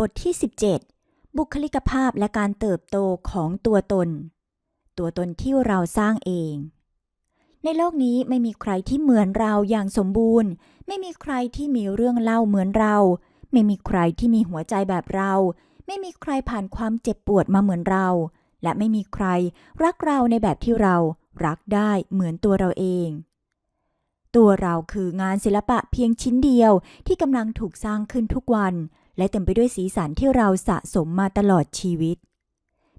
บทที่ 17 บุคลิกภาพและการเติบโตของตัวตน ตัวตนที่เราสร้างเอง ในโลกนี้ไม่มีใครที่เหมือนเราอย่างสมบูรณ์ ไม่มีใครที่มีเรื่องเล่าเหมือนเรา ไม่มีใครที่มีหัวใจแบบเรา ไม่มีใครผ่านความเจ็บปวดมาเหมือนเรา และไม่มีใครรักเราในแบบที่เรารักได้เหมือนตัวเราเอง ตัวเราคืองานศิลปะเพียงชิ้นเดียวที่กำลังถูกสร้างขึ้นทุกวัน และเต็มไปด้วยสีสันที่เราสะสมมาตลอดชีวิต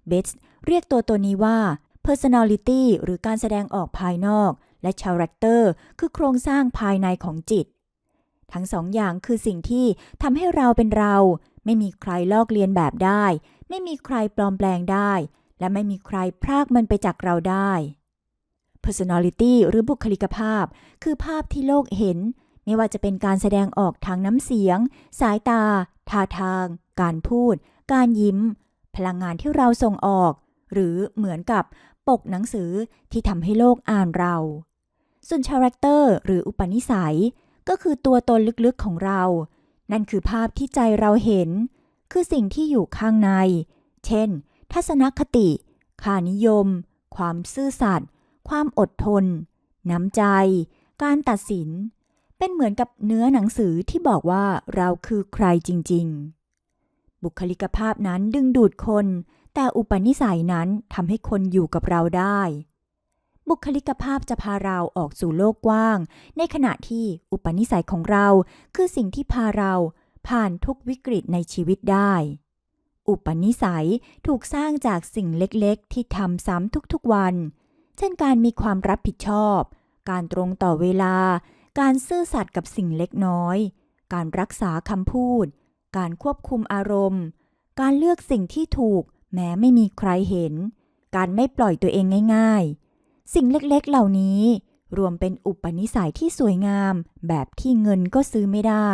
เบสเรียกตัวตัวนี้ว่า personality หรือการแสดงออกภายนอก และ character คือโครงสร้างภายในของจิต ทั้งสองอย่างคือสิ่งที่ทำให้เราเป็นเรา ไม่มีใครลอกเลียนแบบได้ ไม่มีใครปลอมแปลงได้ และไม่มีใครพรากมันไปจากเราได้ personality หรือบุคลิกภาพ คือภาพที่โลกเห็น ไม่ว่าจะเป็นการแสดงออกทางน้ำเสียง สายตา ท่าทาง การพูด การยิ้ม พลังงานที่เราส่งออก หรือเหมือนกับปกหนังสือที่ทำให้โลกอ่านเรา ส่วน character หรืออุปนิสัย ก็คือตัวตนลึกๆของเรา นั่นคือภาพที่ใจเราเห็น คือสิ่งที่อยู่ข้างใน เช่น ทัศนคติ ค่านิยม ความซื่อสัตย์ ความอดทน น้ำใจ การตัดสิน เป็นเหมือนกับเนื้อหนังสือที่บอกว่าเราคือใครจริง ๆ บุคลิกภาพนั้นดึงดูดคน แต่อุปนิสัยนั้นทำให้คนอยู่กับเราได้ บุคลิกภาพจะพาเราออกสู่โลกกว้าง ในขณะที่อุปนิสัยของเราคือสิ่งที่พาเราผ่านทุกวิกฤตในชีวิตได้ อุปนิสัยถูกสร้างจากสิ่งเล็กๆ ที่ทำซ้ำทุกๆวัน เช่นการมีความรับผิดชอบ การตรงต่อเวลา การซื่อสัตย์กับสิ่งเล็กน้อย การรักษาคำพูด การควบคุมอารมณ์ การเลือกสิ่งที่ถูก แม้ไม่มีใครเห็น การไม่ปล่อยตัวเองง่ายๆ สิ่งเล็กๆเหล่านี้ รวมเป็นอุปนิสัยที่สวยงาม แบบที่เงินก็ซื้อไม่ได้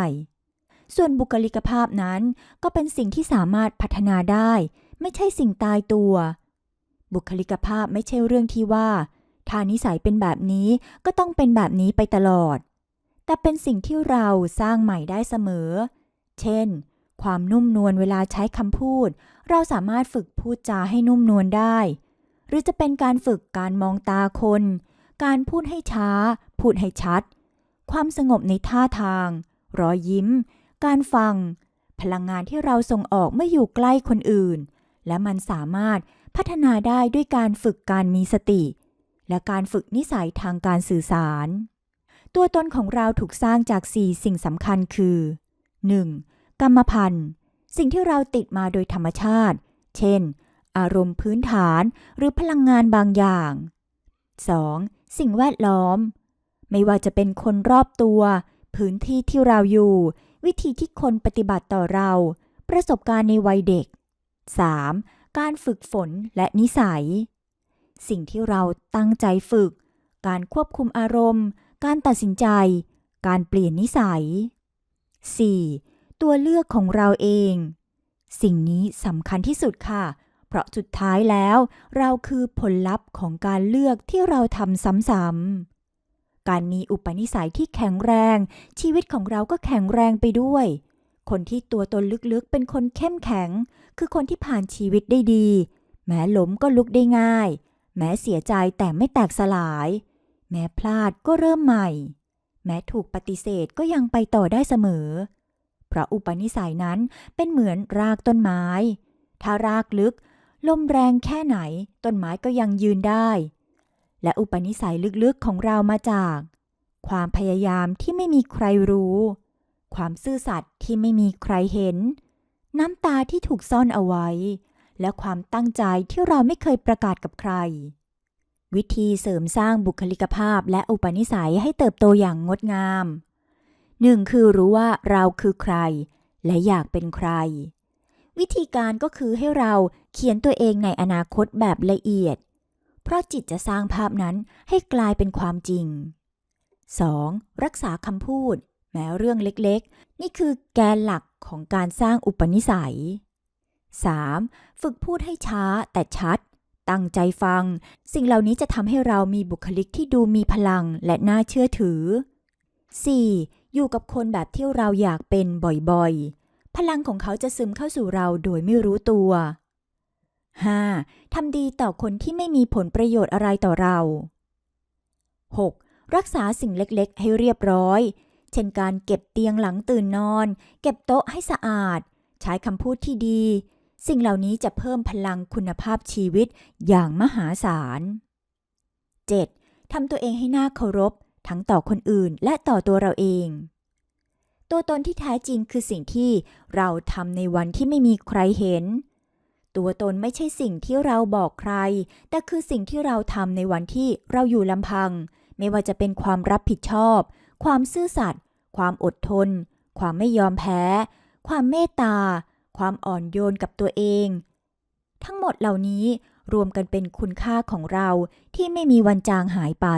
ส่วนบุคลิกภาพนั้นก็เป็นสิ่งที่สามารถพัฒนาได้ ไม่ใช่สิ่งตายตัว บุคลิกภาพไม่ใช่เรื่องที่ว่าถ้านิสัยเป็นแบบนี้ก็ต้องเป็นแบบนี้ไปตลอด แต่เป็นสิ่งที่เราสร้างใหม่ได้เสมอ เช่น ความนุ่มนวลเวลาใช้คำพูด เราสามารถฝึกพูดจาให้นุ่มนวลได้ หรือจะเป็นการฝึกการมองตาคน การพูดให้ช้า พูดให้ชัด ความสงบในท่าทาง รอยยิ้ม การฟัง พลังงานที่เราส่งออกเมื่ออยู่ใกล้คนอื่น และมันสามารถพัฒนาได้ด้วยการฝึกการมีสติ และการฝึกนิสัยทางการสื่อสาร ตัวตนของเราถูกสร้างจาก 4 สิ่งสำคัญคือ 1. กรรมพันธุ์ สิ่งที่เราติดมาโดยธรรมชาติ เช่น อารมณ์พื้นฐานหรือพลังงานบางอย่าง 2. สิ่งแวดล้อม ไม่ว่าจะเป็นคนรอบตัว พื้นที่ที่เราอยู่ วิธีที่คนปฏิบัติต่อเรา ประสบการณ์ในวัยเด็ก 3. การฝึกฝนและนิสัย สิ่งที่เราตั้งใจฝึก การควบคุมอารมณ์ การตัดสินใจ การเปลี่ยนนิสัย 4. ตัวเลือกของเราเอง สิ่งนี้สำคัญที่สุดค่ะ เพราะสุดท้ายแล้ว เราคือผลลัพธ์ของการเลือกที่เราทำซ้ำๆ การมีอุปนิสัยที่แข็งแรง ชีวิตของเราก็แข็งแรงไปด้วย คนที่ตัวตนลึกๆ เป็นคนเข้มแข็ง คือคนที่ผ่านชีวิตได้ดี แม้ล้มก็ลุกได้ง่าย แม้เสียใจแต่ไม่แตกสลาย แม้พลาดก็เริ่มใหม่ แม้ถูกปฏิเสธก็ยังไปต่อได้เสมอ เพราะอุปนิสัยนั้นเป็นเหมือนรากต้นไม้ ถ้ารากลึก ลมแรงแค่ไหน ต้นไม้ก็ยังยืนได้ และอุปนิสัยลึกๆของเรามาจาก ความพยายามที่ไม่มีใครรู้ ความซื่อสัตย์ที่ไม่มีใครเห็น น้ำตาที่ถูกซ่อนเอาไว้ และความตั้งใจที่เราไม่เคยประกาศกับใคร วิธีเสริมสร้างบุคลิกภาพและอุปนิสัยให้เติบโตอย่างงดงามหนึ่งคือรู้ว่าเราคือใคร และอยากเป็นใคร วิธีการก็คือให้เราเขียนตัวเองในอนาคตแบบละเอียด เพราะจิตจะสร้างภาพนั้นให้กลายเป็นความจริง 2. รักษาคำพูด แม้เรื่องเล็กๆ นี่คือแกนหลักของการสร้างอุปนิสัย 3. ฝึกพูดให้ช้าแต่ชัด ตั้งใจฟัง สิ่งเหล่านี้จะทำให้เรามีบุคลิกที่ดูมีพลังและน่าเชื่อถือ 4. อยู่กับคนแบบที่เราอยากเป็นบ่อยๆ พลังของเขาจะซึมเข้าสู่เราโดยไม่รู้ตัว 5. ทำดีต่อคนที่ไม่มีผลประโยชน์อะไรต่อเรา 6. รักษาสิ่งเล็กๆ ให้เรียบร้อย เช่นการเก็บเตียงหลังตื่นนอน เก็บโต๊ะให้สะอาด ใช้คำพูดที่ดี สิ่งเหล่านี้จะเพิ่มพลังคุณภาพชีวิตอย่างมหาศาล 7. ทำตัวเองให้น่าเคารพ ทั้งต่อคนอื่นและต่อตัวเราเอง ตัวตนที่แท้จริงคือสิ่งที่เราทำในวันที่ไม่มีใครเห็น ตัวตนไม่ใช่สิ่งที่เราบอกใคร แต่คือสิ่งที่เราทำในวันที่เราอยู่ลำพัง ไม่ว่าจะเป็นความรับผิดชอบ ความซื่อสัตย์ ความอดทน ความไม่ยอมแพ้ ความเมตตา ความอ่อนโยนกับตัวเอง ทั้งหมดเหล่านี้รวมกันเป็นคุณค่าของเราที่ไม่มีวันจางหายไป